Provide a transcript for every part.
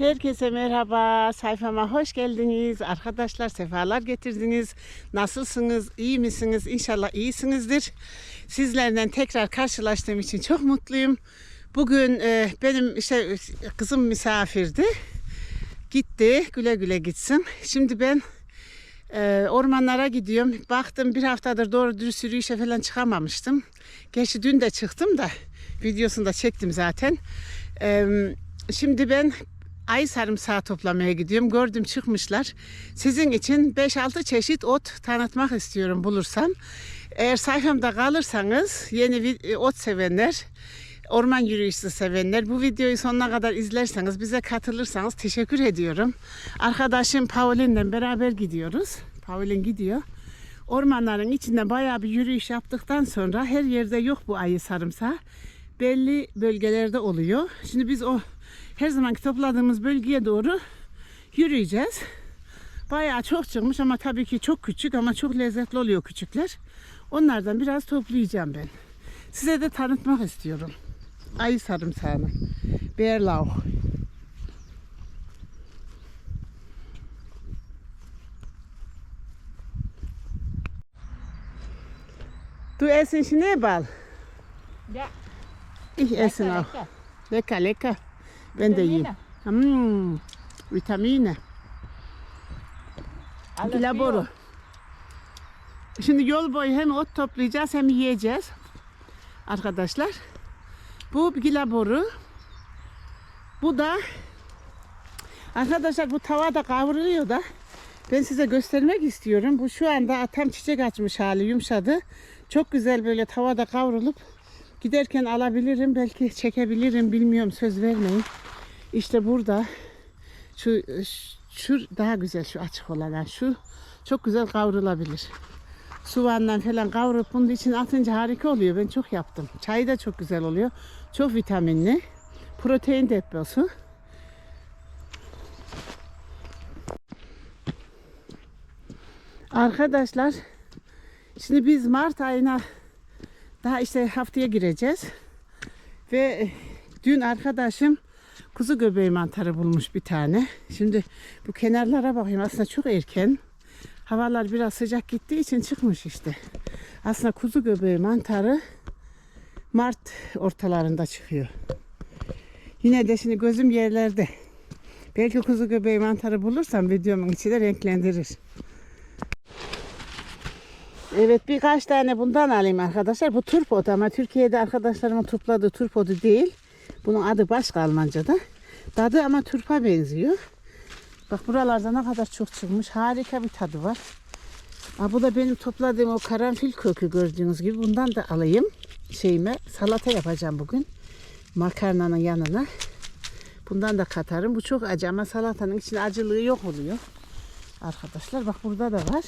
Herkese merhaba. Sayfama hoş geldiniz. Arkadaşlar sefalar getirdiniz. Nasılsınız? İyi misiniz? İnşallah iyisinizdir. Sizlerden tekrar karşılaştığım için çok mutluyum. Bugün e, benim işte kızım misafirdi. Gitti. Güle güle gitsin. Şimdi ben e, ormanlara gidiyorum. Baktım bir haftadır doğru dürüst yürüyüşe falan çıkamamıştım. Gerçi dün de çıktım da videosunu da çektim zaten. E, şimdi ben ay sarımsağı toplamaya gidiyorum. Gördüm çıkmışlar. Sizin için 5-6 çeşit ot tanıtmak istiyorum bulursam. Eğer sayfamda kalırsanız yeni vi- ot sevenler, orman yürüyüşü sevenler bu videoyu sonuna kadar izlerseniz bize katılırsanız teşekkür ediyorum. Arkadaşım Pauline'le beraber gidiyoruz. Pauline gidiyor. Ormanların içinde bayağı bir yürüyüş yaptıktan sonra her yerde yok bu ayı sarımsağı. Belli bölgelerde oluyor. Şimdi biz o her zamanki topladığımız bölgeye doğru yürüyeceğiz. Bayağı çok çıkmış ama tabii ki çok küçük ama çok lezzetli oluyor küçükler. Onlardan biraz toplayacağım ben. Size de tanıtmak istiyorum. Ayı sarımsağını. Bärlauch. Du essen Schneeball. Ja, Ich esse lecker, auch. lecker. Lecker, lecker. Ben de yiyeyim. Hmm, Gilaboru. bio. Şimdi yol boyu hem ot toplayacağız hem yiyeceğiz. Arkadaşlar. Bu gilaboru. Bu da Arkadaşlar bu tavada kavruluyor da ben size göstermek istiyorum. Bu şu anda tam çiçek açmış hali yumuşadı. Çok güzel böyle tavada kavrulup giderken alabilirim. Belki çekebilirim bilmiyorum söz vermeyin. İşte burada şu, şu daha güzel şu açık olan yani şu çok güzel kavrulabilir. Soğanla falan kavurup bunun için atınca harika oluyor. Ben çok yaptım. Çayı da çok güzel oluyor. Çok vitaminli. Protein deposu. Arkadaşlar şimdi biz Mart ayına daha işte haftaya gireceğiz. Ve dün arkadaşım kuzu göbeği mantarı bulmuş bir tane. Şimdi bu kenarlara bakayım aslında çok erken. Havalar biraz sıcak gittiği için çıkmış işte. Aslında kuzu göbeği mantarı Mart ortalarında çıkıyor. Yine de şimdi gözüm yerlerde. Belki kuzu göbeği mantarı bulursam videomun içi renklendirir. Evet birkaç tane bundan alayım arkadaşlar. Bu turpot ama Türkiye'de arkadaşlarımın topladığı turpodu değil. Bunun adı başka Almanca'da. Tadı ama turpa benziyor. Bak buralarda ne kadar çok çıkmış. Harika bir tadı var. Ha, bu da benim topladığım o karanfil kökü gördüğünüz gibi. Bundan da alayım. Şeyime salata yapacağım bugün. Makarnanın yanına. Bundan da katarım. Bu çok acı ama salatanın içinde acılığı yok oluyor. Arkadaşlar bak burada da var.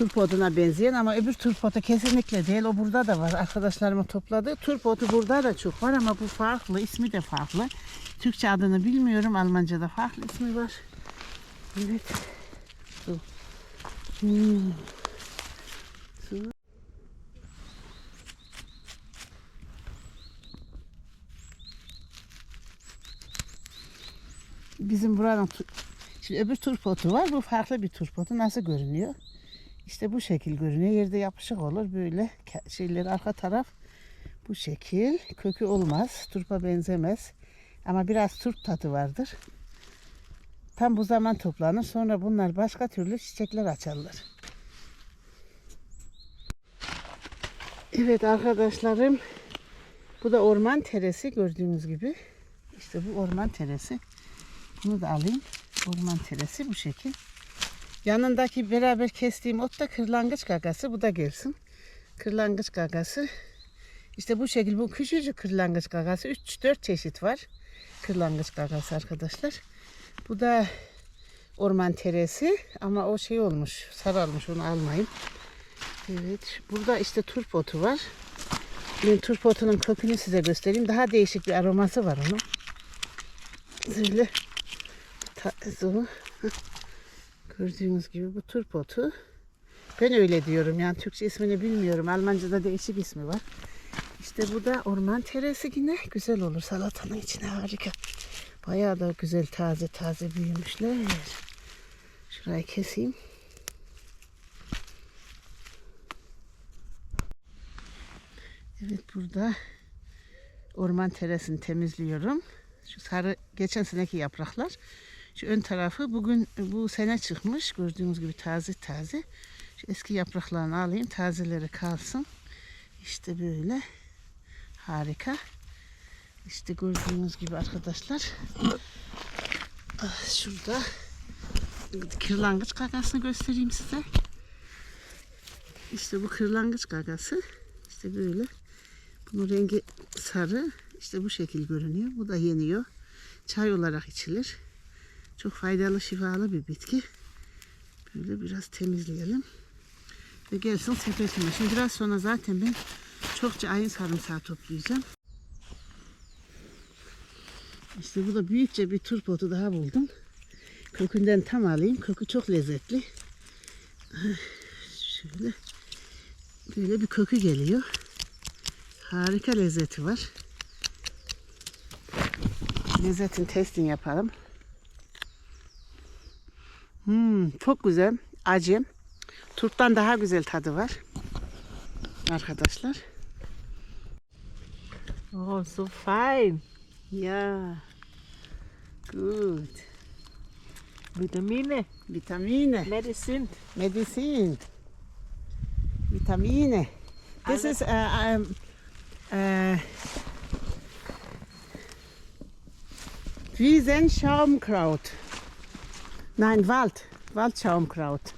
Turpoduna benzeyen ama öbür turpodu kesinlikle değil. O burada da var. Arkadaşlarımın topladığı. Turpodu burada da çok var ama bu farklı. ismi de farklı. Türkçe adını bilmiyorum. Almanca'da farklı ismi var. Evet. Su. Hmm. Su. Bizim buranın Şimdi öbür turpotu var. Bu farklı bir turpotu. Nasıl görünüyor? İşte bu şekil görünüyor. Yerde yapışık olur. Böyle şeyleri arka taraf bu şekil. Kökü olmaz. Turpa benzemez. Ama biraz turp tadı vardır. Tam bu zaman toplanır. Sonra bunlar başka türlü çiçekler açarlar. Evet arkadaşlarım. Bu da orman teresi gördüğünüz gibi. İşte bu orman teresi. Bunu da alayım. Orman teresi bu şekil. Yanındaki beraber kestiğim ot da kırlangıç gagası. Bu da gelsin. Kırlangıç gagası. İşte bu şekil bu küçücük kırlangıç gagası. 3-4 çeşit var. Kırlangıç gagası arkadaşlar. Bu da orman teresi ama o şey olmuş. Sararmış onu almayayım. Evet. Burada işte turp otu var. Ben turp otunun kökünü size göstereyim. Daha değişik bir aroması var onun. Böyle ta-. Gördüğünüz gibi bu turp otu. Ben öyle diyorum yani Türkçe ismini bilmiyorum. Almanca'da değişik ismi var. İşte bu da orman teresi yine güzel olur salatanın içine harika. Bayağı da güzel taze taze büyümüşler. Şurayı keseyim. Evet burada orman terasını temizliyorum. Şu sarı geçen seneki yapraklar. Şu ön tarafı bugün bu sene çıkmış. Gördüğünüz gibi taze taze. Şu eski yapraklarını alayım. Tazeleri kalsın. İşte böyle. Harika. İşte gördüğünüz gibi arkadaşlar. Ah, Şurada kırlangıç gagasını göstereyim size. İşte bu kırlangıç gagası. İşte böyle. Bunun rengi sarı. İşte bu şekil görünüyor. Bu da yeniyor. Çay olarak içilir. Çok faydalı, şifalı bir bitki. Böyle biraz temizleyelim. Ve gelsin sepetime. Şimdi biraz sonra zaten ben çokça ayın sarımsağı toplayacağım. İşte bu da büyükçe bir turpotu daha buldum. Kökünden tam alayım. Kökü çok lezzetli. Şöyle böyle bir kökü geliyor. Harika lezzeti var. Lezzetin testini yapalım. Hmm, çok güzel. Acı. Turptan daha güzel tadı var. Arkadaşlar. Oh, so fine. Ja. Gut. Vitamine, Vitamine. medicine. Medizin. Vitamine. This is uh, um, uh, Wiesenschaumkraut. Nein, Wald. Waldschaumkraut.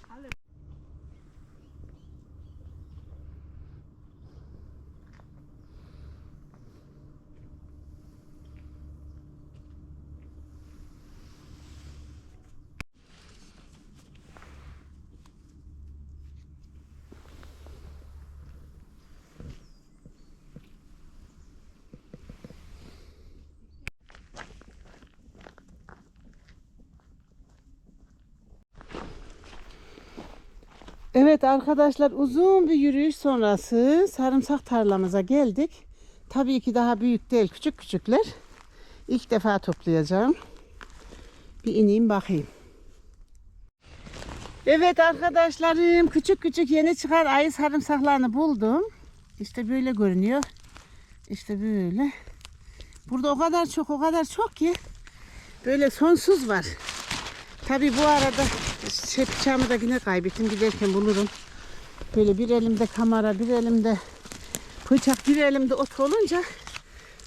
Evet arkadaşlar uzun bir yürüyüş sonrası sarımsak tarlamıza geldik. Tabii ki daha büyük değil küçük küçükler. İlk defa toplayacağım. Bir ineyim bakayım. Evet arkadaşlarım küçük küçük yeni çıkan ayı sarımsaklarını buldum. İşte böyle görünüyor. İşte böyle. Burada o kadar çok o kadar çok ki böyle sonsuz var. Tabii bu arada şey bıçağımı da yine kaybettim. Giderken bulurum. Böyle bir elimde kamera, bir elimde bıçak, bir elimde ot olunca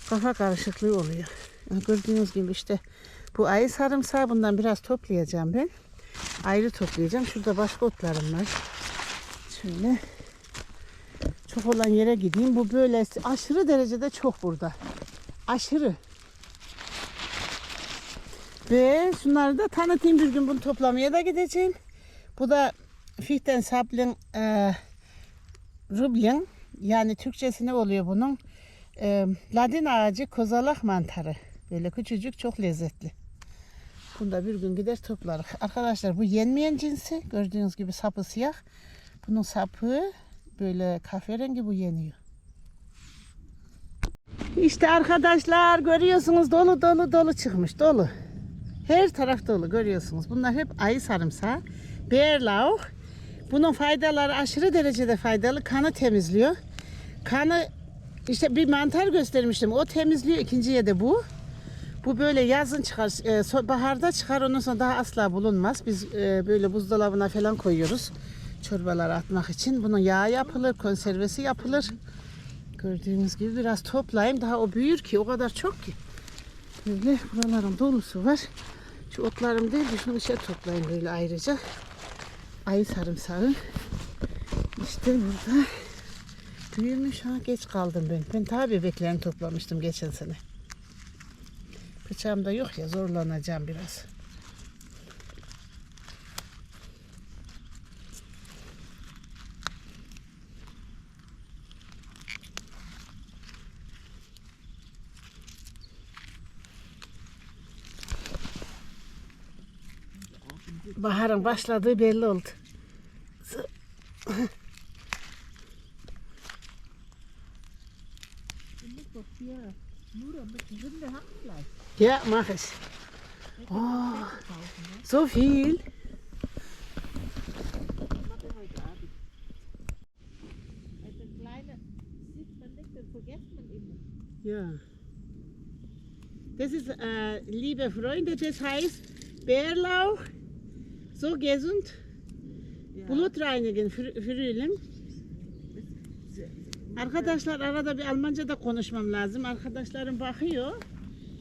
kafa karışıklığı oluyor. Gördüğünüz gibi işte bu ayı sarımsağı bundan biraz toplayacağım ben. Ayrı toplayacağım. Şurada başka otlarım var. Şöyle çok olan yere gideyim. Bu böyle aşırı derecede çok burada. Aşırı. Ve şunları da tanıtayım bir gün bunu toplamaya da gideceğim. Bu da Fichten Saplin e, Rublin. Yani Türkçesi ne oluyor bunun? E, Ladin ağacı kozalak mantarı. Böyle küçücük çok lezzetli. Bunu da bir gün gider toplarız. Arkadaşlar bu yenmeyen cinsi. Gördüğünüz gibi sapı siyah. Bunun sapı böyle kahverengi bu yeniyor. İşte arkadaşlar görüyorsunuz dolu dolu dolu çıkmış dolu. Her taraf dolu görüyorsunuz. Bunlar hep ayı sarımsağı. Bärlauch. Bunun faydaları aşırı derecede faydalı. Kanı temizliyor. Kanı işte bir mantar göstermiştim. O temizliyor. İkinciye de bu. Bu böyle yazın çıkar, e, baharda çıkar ondan sonra daha asla bulunmaz. Biz e, böyle buzdolabına falan koyuyoruz. Çorbalara atmak için. Bunun yağı yapılır, konservesi yapılır. Gördüğünüz gibi biraz toplayayım. Daha o büyür ki o kadar çok ki. Böyle buraların dolusu var. Şu otlarım değil de şunu şey toplayayım böyle ayrıca. Ayı sarımsağı. İşte burada büyümüş ha geç kaldım ben. Ben tabi bebeklerini toplamıştım geçen sene. Bıçağım da yok ya zorlanacağım biraz. Baharın başladığı belli oldu. Nur ein bisschen Rinde Hackfleisch. Ja, mach es. Oh, so viel. Mache heute Abend. Also kleine sieht man nicht, dann vergisst man immer. Ja. Das ist, äh, liebe Freunde, das heißt Bärlauch. So gesund. Ja. Bulut reinigen, fırıyla. Arkadaşlar arada bir Almanca da konuşmam lazım. Arkadaşlarım bakıyor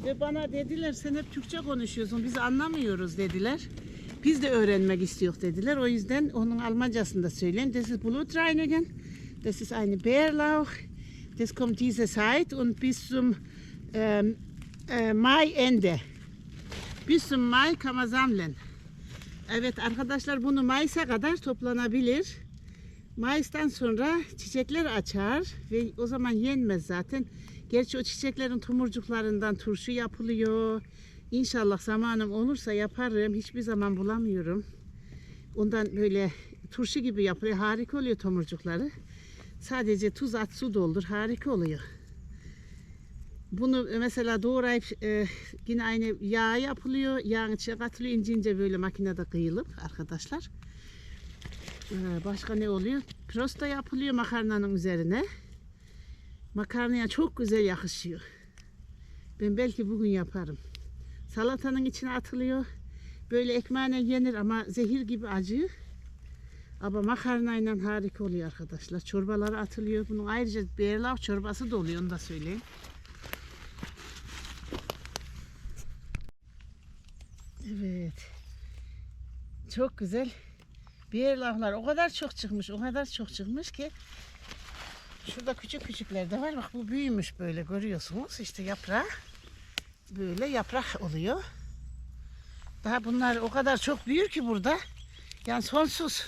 ve bana dediler sen hep Türkçe konuşuyorsun biz anlamıyoruz dediler. Biz de öğrenmek istiyoruz dediler. O yüzden onun Almancasını da söyleyeyim. Das ist Blutreinigen. Das ist eine Bärlauch. Das kommt diese Zeit und bis zum ähm, äh, Mai Ende. Bis zum Mai kann man sammeln. Evet arkadaşlar bunu Mayıs'a kadar toplanabilir. Mayıs'tan sonra çiçekler açar ve o zaman yenmez zaten. Gerçi o çiçeklerin tomurcuklarından turşu yapılıyor. İnşallah zamanım olursa yaparım. Hiçbir zaman bulamıyorum. Ondan böyle turşu gibi yapılıyor. Harika oluyor tomurcukları. Sadece tuz at su doldur. Harika oluyor. Bunu mesela doğrayıp e, yine aynı yağ yapılıyor. Yağın içine katılıyor. ince ince böyle makinede kıyılıp arkadaşlar. Ee, başka ne oluyor? Prosta yapılıyor makarnanın üzerine. Makarnaya çok güzel yakışıyor. Ben belki bugün yaparım. Salatanın içine atılıyor. Böyle ekmeğine yenir ama zehir gibi acı. Ama makarnayla harika oluyor arkadaşlar. Çorbalara atılıyor. Bunun ayrıca berlav çorbası da oluyor onu da söyleyeyim. Evet. Çok güzel. Berlavlar o kadar çok çıkmış, o kadar çok çıkmış ki şurada küçük küçükler de var. Bak bu büyümüş böyle görüyorsunuz. İşte yaprağı böyle yaprak oluyor. Daha bunlar o kadar çok büyür ki burada. Yani sonsuz.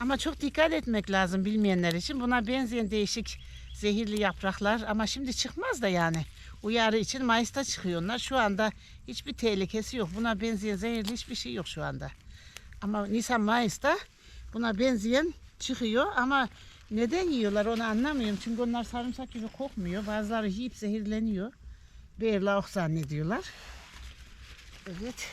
Ama çok dikkat etmek lazım bilmeyenler için. Buna benzeyen değişik zehirli yapraklar ama şimdi çıkmaz da yani. Uyarı için Mayıs'ta çıkıyorlar. Şu anda hiçbir tehlikesi yok. Buna benzeyen zehirli hiçbir şey yok şu anda. Ama Nisan Mayıs'ta buna benzeyen çıkıyor ama neden yiyorlar onu anlamıyorum. Çünkü onlar sarımsak gibi kokmuyor. Bazıları yiyip zehirleniyor. Berlauch zannediyorlar. Evet.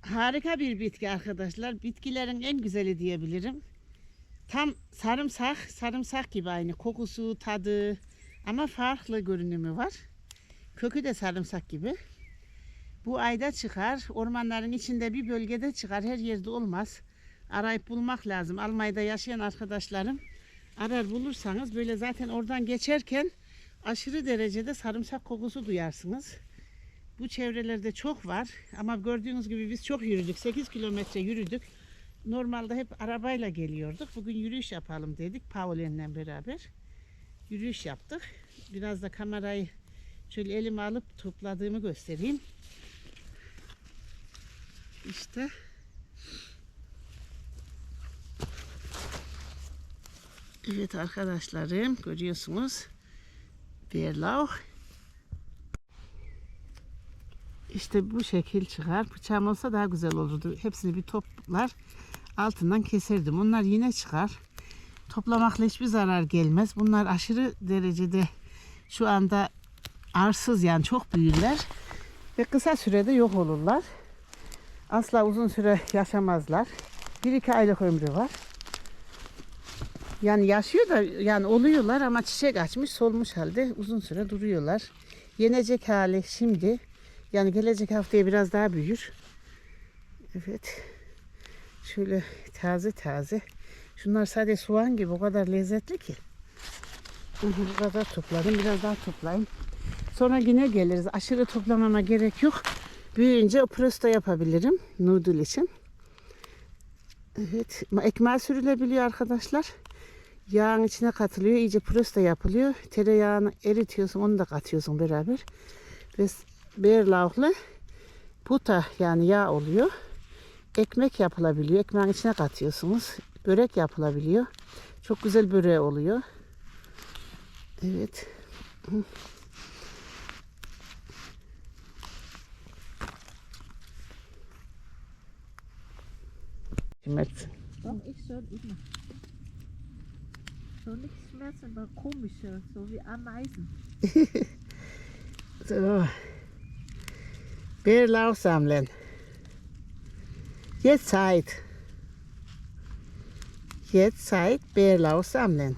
Harika bir bitki arkadaşlar. Bitkilerin en güzeli diyebilirim. Tam sarımsak, sarımsak gibi aynı kokusu, tadı ama farklı görünümü var. Kökü de sarımsak gibi. Bu ayda çıkar. Ormanların içinde bir bölgede çıkar. Her yerde olmaz. Arayıp bulmak lazım. Almanya'da yaşayan arkadaşlarım arar bulursanız böyle zaten oradan geçerken aşırı derecede sarımsak kokusu duyarsınız. Bu çevrelerde çok var ama gördüğünüz gibi biz çok yürüdük. 8 kilometre yürüdük. Normalde hep arabayla geliyorduk. Bugün yürüyüş yapalım dedik Pauline'le beraber. Yürüyüş yaptık. Biraz da kamerayı şöyle elime alıp topladığımı göstereyim. İşte Evet arkadaşlarım görüyorsunuz. Bärlauch. İşte bu şekil çıkar. Bıçağım olsa daha güzel olurdu. Hepsini bir toplar. Altından keserdim. Onlar yine çıkar. Toplamakla hiçbir zarar gelmez. Bunlar aşırı derecede şu anda arsız yani çok büyürler. Ve kısa sürede yok olurlar. Asla uzun süre yaşamazlar. Bir iki aylık ömrü var. Yani yaşıyor da yani oluyorlar ama çiçek açmış solmuş halde uzun süre duruyorlar. Yenecek hali şimdi yani gelecek haftaya biraz daha büyür. Evet. Şöyle taze taze. Şunlar sadece soğan gibi o kadar lezzetli ki. Bu kadar topladım. Biraz daha toplayayım. Sonra yine geliriz. Aşırı toplamama gerek yok. Büyüyünce prosta yapabilirim. Noodle için. Evet. Ekmeğe sürülebiliyor arkadaşlar. Yağın içine katılıyor. iyice prosta yapılıyor. Tereyağını eritiyorsun. Onu da katıyorsun beraber. Ve berlauchlı buta yani yağ oluyor. Ekmek yapılabiliyor. Ekmeğin içine katıyorsunuz. Börek yapılabiliyor. Çok güzel böreği oluyor. Evet. Schmerzen. Doch, ich soll immer. so nichts Schmerzen, aber komische, so wie Ameisen. So. Bärlauch sammeln. Jetzt Zeit. Jetzt Zeit Bärlauch sammeln.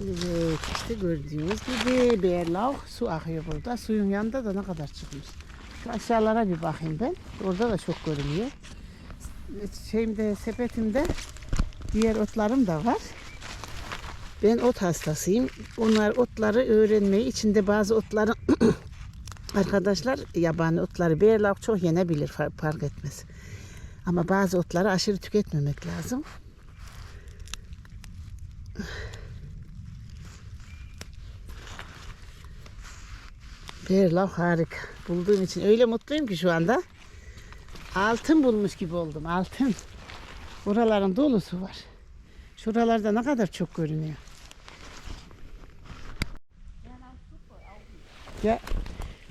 Evet işte gördüğünüz gibi bärlauch su akıyor burada. Suyun yanında da ne kadar çıkmış. Şu aşağılara bir bakayım ben. Orada da çok görünüyor. Şeyimde sepetimde diğer otlarım da var. Ben ot hastasıyım. Onlar otları öğrenmeyi içinde bazı otların arkadaşlar yabani otları beyerlak çok yenebilir fa- fark etmez. Ama bazı otları aşırı tüketmemek lazım. Beyerlak harika. Bulduğum için öyle mutluyum ki şu anda. Altın bulmuş gibi oldum. Altın. Buraların dolusu var. Şuralarda ne kadar çok görünüyor. Ya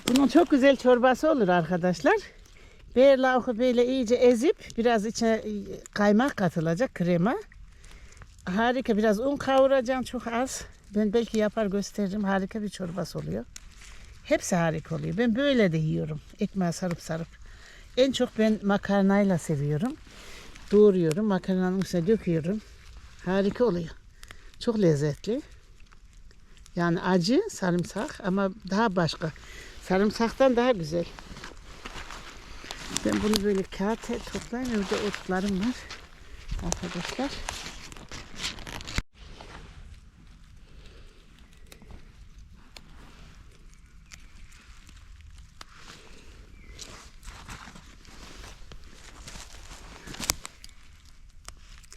bunun çok güzel çorbası olur arkadaşlar. Beyerlauhu böyle iyice ezip biraz içine kaymak katılacak krema. Harika biraz un kavuracağım çok az. Ben belki yapar gösteririm. Harika bir çorbası oluyor. Hepsi harika oluyor. Ben böyle de yiyorum. Ekmeğe sarıp sarıp. En çok ben makarnayla seviyorum. Doğruyorum. Makarnanın üstüne döküyorum. Harika oluyor. Çok lezzetli. Yani acı sarımsak ama daha başka. Sarımsaktan daha güzel. Ben bunu böyle kağıt toplayayım. Orada otlarım var. Arkadaşlar.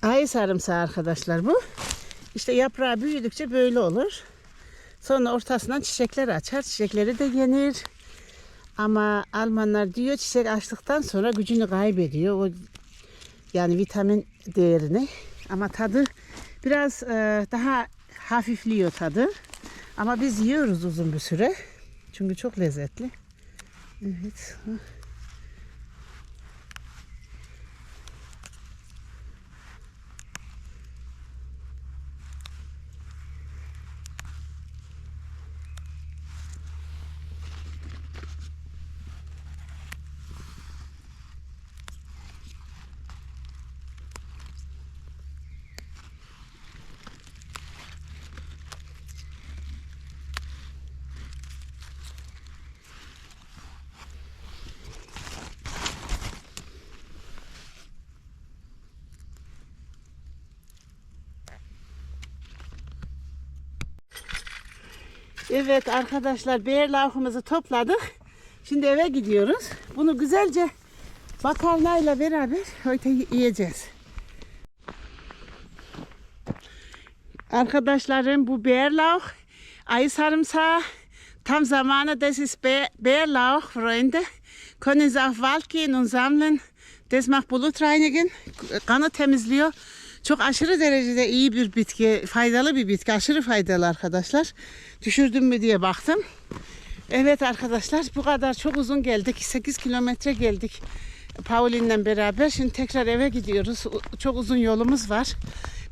Ay sarımsağı arkadaşlar bu. İşte yaprağı büyüdükçe böyle olur. Sonra ortasından çiçekler açar. Çiçekleri de yenir. Ama Almanlar diyor çiçek açtıktan sonra gücünü kaybediyor. O yani vitamin değerini. Ama tadı biraz e, daha hafifliyor tadı. Ama biz yiyoruz uzun bir süre. Çünkü çok lezzetli. Evet. Evet arkadaşlar beğer lavkımızı topladık. Şimdi eve gidiyoruz. Bunu güzelce makarnayla beraber heute yiyeceğiz. Arkadaşlarım bu Bärlauch, ay sarımsağı tam zamanı. Das ist Bärlauch, Freunde. Können Sie auf Wald gehen und sammeln. Das macht Blutreinigen, kanı temizliyor. Çok aşırı derecede iyi bir bitki, faydalı bir bitki, aşırı faydalı arkadaşlar. Düşürdüm mü diye baktım. Evet arkadaşlar bu kadar çok uzun geldik. 8 kilometre geldik Pauline'le beraber. Şimdi tekrar eve gidiyoruz. Çok uzun yolumuz var.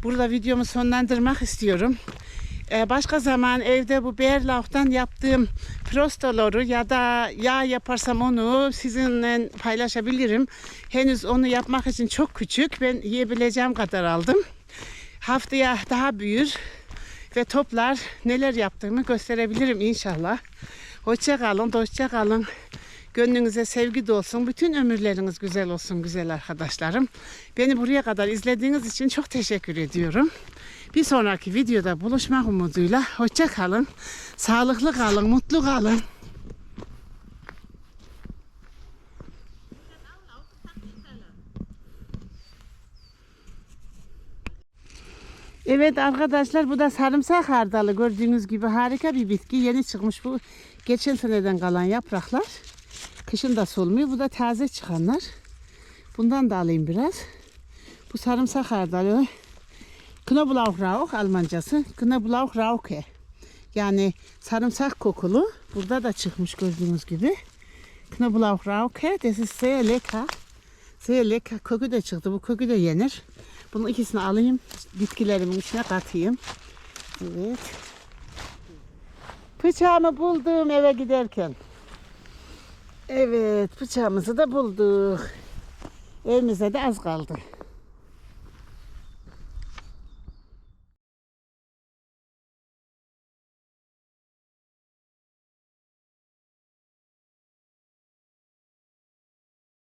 Burada videomu sonlandırmak istiyorum. Ee, başka zaman evde bu Bärlauch'tan yaptığım prostoloru ya da yağ yaparsam onu sizinle paylaşabilirim. Henüz onu yapmak için çok küçük. Ben yiyebileceğim kadar aldım. Haftaya daha büyür ve toplar neler yaptığımı gösterebilirim inşallah. Hoşça kalın, dostça kalın. Gönlünüze sevgi dolsun. Bütün ömürleriniz güzel olsun güzel arkadaşlarım. Beni buraya kadar izlediğiniz için çok teşekkür ediyorum. Bir sonraki videoda buluşmak umuduyla hoşça kalın. Sağlıklı kalın, mutlu kalın. Evet arkadaşlar bu da sarımsak hardalı gördüğünüz gibi harika bir bitki. Yeni çıkmış bu geçen seneden kalan yapraklar. Kışın da solmuyor. Bu da taze çıkanlar. Bundan da alayım biraz. Bu sarımsak hardalı. Knoblauch Rauch Almancası. Knoblauch Rauche. Yani sarımsak kokulu. Burada da çıkmış gördüğünüz gibi. Knoblauch Rauche. Das ist sehr lecker. Sehr lecker. Kökü de çıktı. Bu kökü de yenir. Bunun ikisini alayım. Bitkilerimin içine katayım. Evet. Bıçağımı buldum eve giderken. Evet bıçağımızı da bulduk. Evimize de az kaldı.